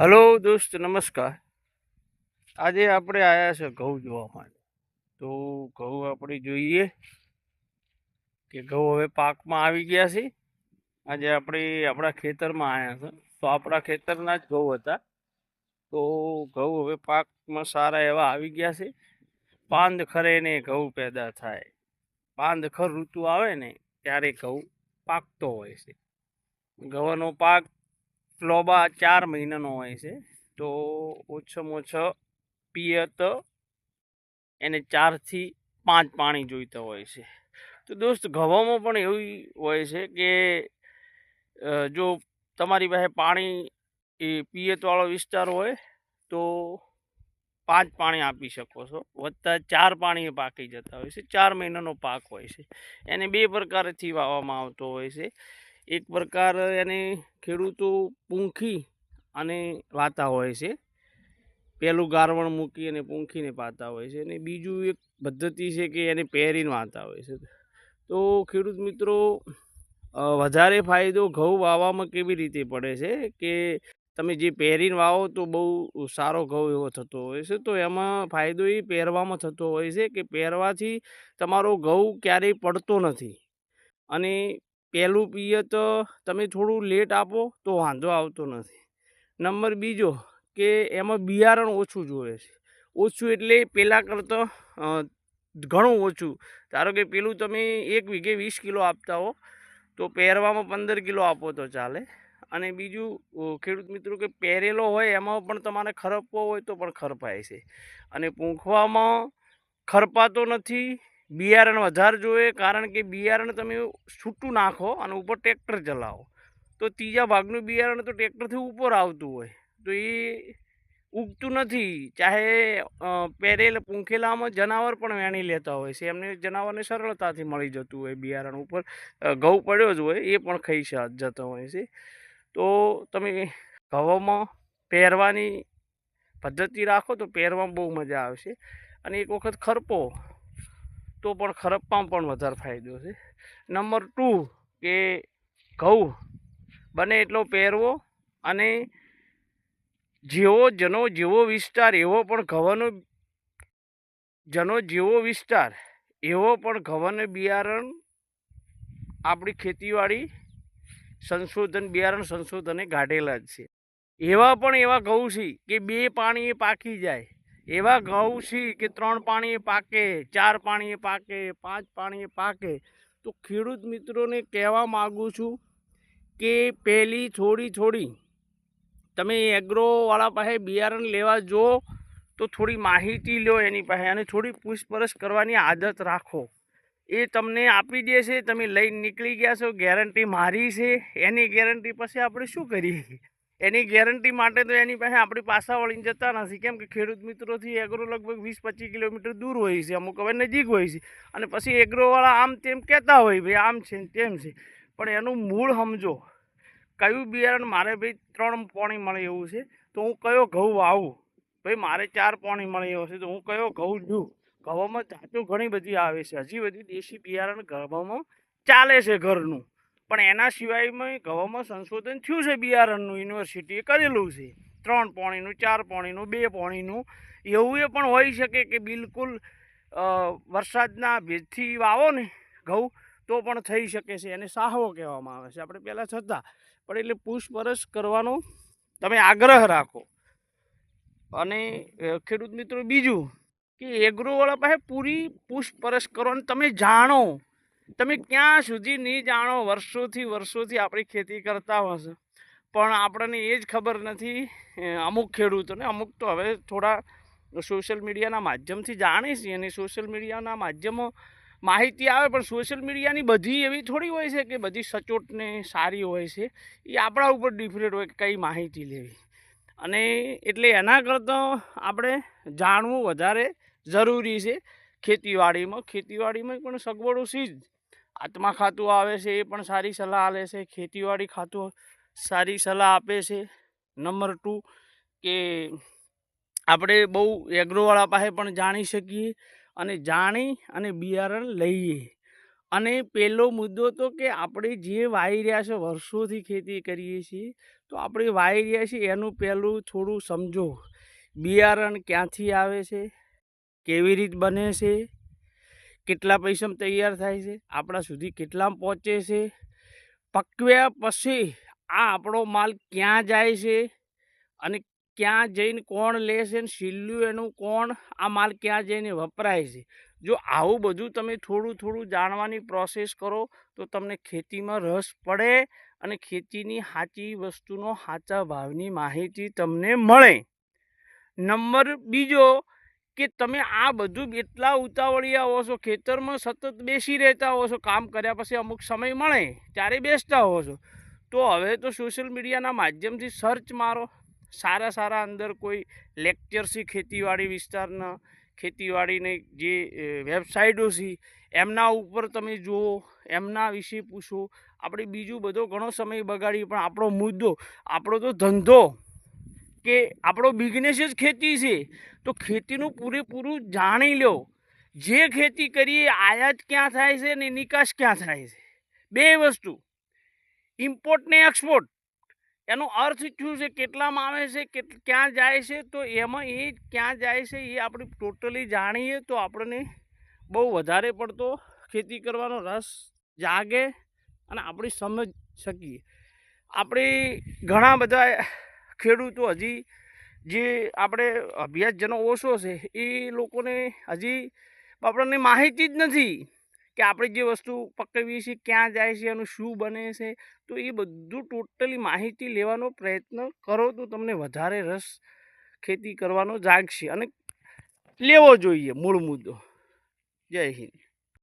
Hello દોસ્ત, નમસ્કાર. આજે આપણે આવ્યા છે ઘઉં જોવા માટે. તો ઘઉં આપણે જોઈએ કે ઘઉં હવે પાકમાં આવી ગયા છે. આજે આપણે આપણા ખેતરમાં આવ્યા છે. તો આપણા ખેતરના જ ઘઉં હતા. તો ઘઉં હવે પાકમાં સારા એવા આવી ગયા છે. પાંદ ખરે ને ઘઉં પેદા થાય. પાંદ ખર ઋતુ આવે ને ત્યારે ઘઉં પાકતો હોય છે. ઘઉંનો પાક લોબા ચાર મહિનાનો હોય છે. તો ઓછામાં ઓછો પિયત એને ચારથી પાંચ પાણી જોઈતા હોય છે. તો દોસ્ત ઘઉંમાં પણ એવું હોય છે કે જો તમારી પાસે પાણી એ પિયતવાળો વિસ્તાર હોય, તો પાંચ પાણી આપી શકો છો. વધતા ચાર પાણી પાકી જતા હોય છે. ચાર મહિનાનો પાક હોય છે. એને બે પ્રકારથી વાવવામાં આવતો હોય છે. એક પ્રકાર એને ખેડૂતો પૂંખી અને વાતા હોય છે. પહેલું ગારવણ મૂકી અને પૂંખીને પાતા હોય છે અને બીજું એક પદ્ધતિ છે કે એને પહેરીને વાતા હોય છે. તો ખેડૂત મિત્રો વધારે ફાયદો ઘઉં વાવવામાં કેવી રીતે પડે છે કે તમે જે પહેરીને વાવો તો બહુ સારો ઘઉં એવો થતો હોય છે. તો એમાં ફાયદો એ પહેરવામાં થતો હોય છે કે પહેરવાથી તમારો ઘઉં ક્યારેય પડતો નથી. અને પહેલું પિયત તમે થોડું લેટ આપો તો વાંધો આવતો નથી. નંબર બીજો, કે એમાં બિયારણ ઓછું જોઈએ છે. ઓછું એટલે પહેલાં કરતાં ઘણું ઓછું. ધારો કે પેલું તમે એક વીઘે વીસ કિલો આપતા હો, તો પહેરવામાં પંદર કિલો આપો તો ચાલે. અને બીજું ખેડૂત મિત્રો કે પહેરેલો હોય એમાં પણ તમારે ખરપવો હોય તો પણ ખરપાય છે. અને પૂંખવામાં ખરપાતો નથી બિયારણ વધારે જોઈએ કારણ કે બિયારણ તમે છૂટું નાખો અને ઉપર ટ્રેક્ટર ચલાવો. તો ત્રીજા ભાગનું બિયારણ તો ટ્રેક્ટરથી ઉપર આવતું હોય. તો એ ઉગતું નથી. ચાહે પહેરેલ પૂંખેલામાં જનાવર પણ વેણી લેતા હોય છે. એમને જનાવરને સરળતાથી મળી જતું હોય બિયારણ ઉપર. ઘઉં પડ્યો જ હોય, એ પણ ખાઈ જતો હોય છે. તો તમે ઘઉંમાં પહેરવાની પદ્ધતિ રાખો તો પહેરવામાં બહુ મજા આવશે. અને એક વખત ખરપો તો પણ ખરપમાં પણ વધારે ફાયદો છે. નંબર ટુ કે ઘઉં બને એટલો પહેરવો અને જેવો જનો જેવો વિસ્તાર, એવો પણ ઘઉંનો જનો જેવો વિસ્તાર, એવો પણ ઘઉંનું બિયારણ આપણી ખેતીવાડી સંશોધન, બિયારણ સંશોધને કાઢેલા જ છે. એવા પણ એવા ઘઉં છે કે બે પાણીએ પાકી જાય એવા ઘઉં છે કે ત્રણ પાણીએ પાકે, ચાર પાણીએ પાકે, પાંચ પાણીએ પાકે, તો ખેડૂત મિત્રોને કહેવા માગું છું કે પહેલી થોડી થોડી તમે એગ્રોવાળા પાસે બિયારણ લેવા જો, તો થોડી માહિતી લો એની પાસે અને થોડી પૂછપરછ કરવાની આદત રાખો. એ તમને આપી દેશે, તમે લઈને નીકળી ગયા છો, ગેરંટી મારી છે, એની ગેરંટી પછી આપણે શું કરીએ? એની ગેરંટી માટે તો એની પાસે આપણી પાસા વળીને જતા નથી. કેમ કે ખેડૂત મિત્રોથી એગ્રો લગભગ વીસ પચીસ કિલોમીટર દૂર હોય છે. અમુક હવે નજીક હોય છે. અને પછી એગ્રોવાળા આમ તેમ કહેતા હોય, ભાઈ, આમ છે ને તેમ છે. પણ એનું મૂળ સમજો, કયું બિયારણ મારે ભાઈ ત્રણ પોણી મળે એવું છે, તો હું કયો ઘઉં વાવું? ભાઈ, મારે ચાર પોણી મળે એવો છે, તો હું કયો ઘઉં લઉં ઘઉંમાં જાતો ઘણી બધી આવે છે. હજી બધી દેશી બિયારણ ઘઉંમાં ચાલે છે ઘરનું. પણ એના સિવાયમાં ગવામાં સંશોધન થયું છે બિયારણનું, યુનિવર્સિટીએ કરેલું છે. ત્રણ પોણીનું, ચાર પોણીનું, બે પોણીનું, એવું એ પણ હોઈ શકે કે બિલકુલ વરસાદના ભેજથી વાવો ને ઘઉં, તો પણ થઈ શકે છે. એને સાહવો કહેવામાં આવે છે. આપણે પહેલાં થતા પણ એટલે પૂછપરછ કરવાનો તમે આગ્રહ રાખો. અને ખેડૂત મિત્રો, બીજું કે એગ્રોવાળા પાસે પૂરી પૂછપરછ કરો અને તમે જાણો. તમે ક્યાં સુધી નહીં જાણો, વર્ષોથી વર્ષોથી આપણી ખેતી કરતા હશે પણ આપણને એ જ ખબર નથી અમુક ખેડૂતોને, અમુક તો હવે થોડા સોશિયલ મીડિયાના માધ્યમથી જાણે છે, અને સોશિયલ મીડિયાના માધ્યમો માહિતી આવે, પણ સોશિયલ મીડિયાની બધી એવી થોડી હોય છે કે બધી સચોટ ને સારી હોય છે, એ આપણા ઉપર ડિફરન્ટ હોય કે કઈ માહિતી લેવી. અને એટલે એના કરતાં આપણે જાણવું વધારે જરૂરી છે. ખેતીવાડીમાં ખેતીવાડીમાં પણ સગવડો છે જ. આત્મા ખાતું આવે છે એ પણ સારી સલાહ આલે છે. ખેતીવાડી ખાતું સારી સલાહ આપે છે. નંબર ટુ કે આપણે બહુ એગ્રોવાળા પાસે પણ જાણી શકીએ અને જાણી અને બિયારણ લઈએ. અને પહેલો મુદ્દો તો કે આપણે જે વાવી રહ્યા છે વર્ષોથી ખેતી કરીએ છીએ, તો આપણે વાવી રહ્યા છીએ એનું પહેલું થોડું સમજો. બિયારણ ક્યાંથી આવે છે? કેવી રીત બને છે? કેટલા પૈસામાં તૈયાર થાય છે? આપણા સુધી કેટલામાં પહોંચે છે? પકવ્યા પછી આ આપણો માલ ક્યાં જાય છે? અને ક્યાં જઈને કોણ લે છે ને છેલ્લું એનું કોણ? આ માલ ક્યાં જઈને વપરાય છે? જો આવું બધું તમે થોડું થોડું જાણવાની પ્રોસેસ કરો, તો તમને ખેતીમાં રસ પડે અને ખેતીની સાચી વસ્તુનો સાચા ભાવની માહિતી તમને મળે. નંબર બીજો કે તમે આ બધું એટલા ઉતાવળિયા હો છો? ખેતરમાં સતત બેસી રહેતા હો છો. કામ કર્યા પછી અમુક સમય મળે, ત્યારે બેસતા હો છો. તો હવે તો સોશિયલ મીડિયાના માધ્યમથી સર્ચ મારો. સારા સારા અંદર કોઈ લેક્ચરસી ખેતીવાડી વિસ્તારના, ખેતીવાડીની જે વેબસાઇટો છે એમના ઉપર તમે જુઓ, એમના વિશે પૂછો. આપણે બીજું બધો ઘણો સમય બગાડીએ, પણ આપણો મુદ્દો, આપણો તો ધંધો, કે આપણો બિઝનેસ જ ખેતી છે. તો ખેતીનું પૂરેપૂરું જાણી લો જે ખેતી કરીએ, આયાત ક્યાં થાય છે ને નિકાસ ક્યાં થાય છે? બે વસ્તુ. ઇમ્પોર્ટ ને એક્સપોર્ટ એનો અર્થ શું છે? કેટલામાં આવે છે? કે ક્યાં જાય છે? તો એમાં એ ક્યાં જાય છે એ આપણે ટોટલી જાણીએ તો આપણને બહુ વધારે પડતો ખેતી કરવાનો રસ જાગે અને આપણે સમજ શકીએ. આપણે ઘણા બધા ખેડૂતો હજી જે આપણે અભ્યાસજનો ઓછો છે એ લોકોને હજી આપણને માહિતી જ નથી કે આપણે જે વસ્તુ પકવીએ છીએ, ક્યાં જાય છે એનું શું બને છે. તો એ બધું ટોટલી માહિતી લેવાનો પ્રયત્ન કરો તો તમને વધારે રસ ખેતી કરવાનો જાગશે અને લેવો જોઈએ મૂળ મુદ્દો. જય હિન્દ.